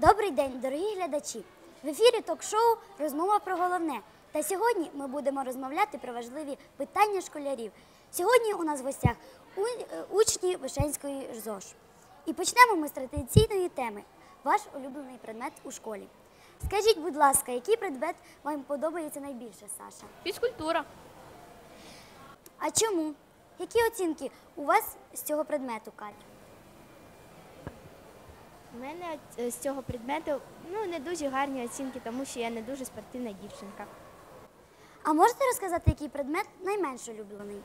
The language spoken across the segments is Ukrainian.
Добрий день, дорогі глядачі! В ефірі ток-шоу Розмова про головне. Та сьогодні ми будемо розмовляти про важливі питання школярів. Сьогодні у нас в гостях е, учні Вишенської ЗОЖ. І почнемо ми з традиційної теми ваш улюблений предмет у школі. Скажіть, будь ласка, який предмет вам подобається найбільше, Саша? Фізкультура. А чому? Які оцінки у вас з цього предмету, Катя? У мене е, з цього предмету ну, не дуже гарні оцінки, тому що я не дуже спортивна дівчинка. А можете розказати, який предмет найменш улюблений?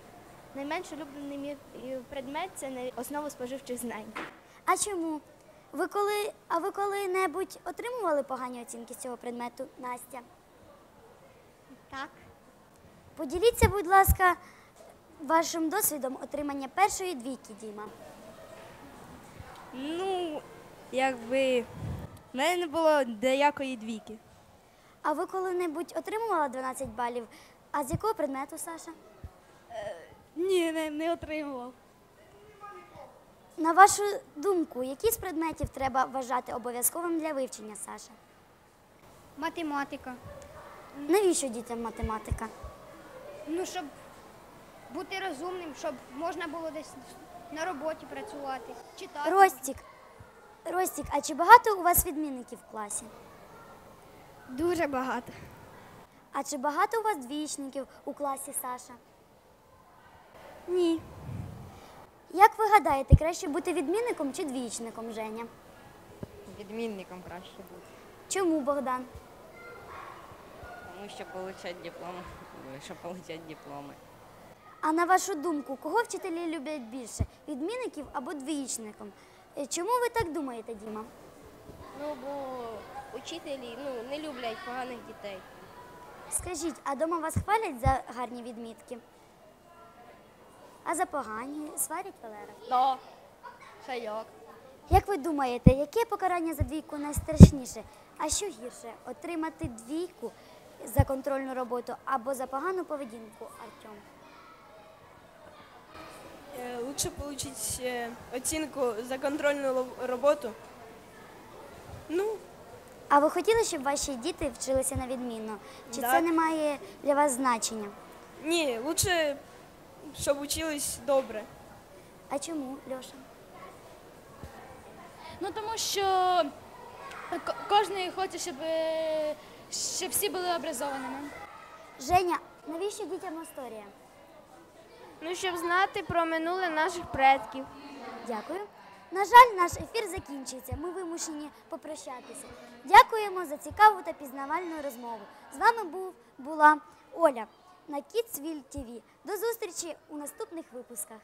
Найменш улюблений мій е, предмет це основа споживчих знань. А чому? Ви коли, а ви коли-небудь отримували погані оцінки з цього предмету, Настя? Так. Поділіться, будь ласка, вашим досвідом отримання першої двійки, Діма. Ну, якби в мене не було деякої двійки. А ви коли-небудь отримували 12 балів? А з якого предмету, Саша? Ні, не, не отримував. На вашу думку, які з предметів треба вважати обов'язковим для вивчення, Саша? Математика. Навіщо дітям математика? Ну, щоб бути розумним, щоб можна було десь на роботі працювати, читати. Ростік, Ростік, а чи багато у вас відмінників в класі? Дуже багато. А чи багато у вас двічників у класі, Саша? Ні. Як ви гадаєте, краще бути відмінником чи двічником, Женя? Відмінником краще бути, Чому Богдан? тому що получать диплом, щоб получати дипломи. А на вашу думку, кого вчителі люблять більше? Відмінників або двічником? Е, Чому ви так думаєте, Діма? Ну, бо учителі ну, не люблять поганих дітей. Скажіть, а дома вас хвалять за гарні відмітки? А за погані сварять Валера? Да. Це як? Як ви думаєте, яке покарання за двійку найстрашніше? А що гірше? Отримати двійку за контрольну роботу або за погану поведінку, Артем? Е, Лучше отримати оцінку за контрольну роботу. Ну, А ви хотіли, щоб ваші діти вчилися на відмінно? Чи це Так. не має для вас значення? ні, лучше, щоб учились добре. А чому, Льоша? Ну тому що ко- кожен хоче, щоб, е, щоб всі були образованими. Женя, навіщо дітям історія? Щоб знати про минуле наших предків. Дякую. На жаль, наш ефір закінчується. Ми вимушені попрощатися. Дякуємо за цікаву та пізнавальну розмову. З вами був була Оля на Kidsville TV. До зустрічі у наступних випусках.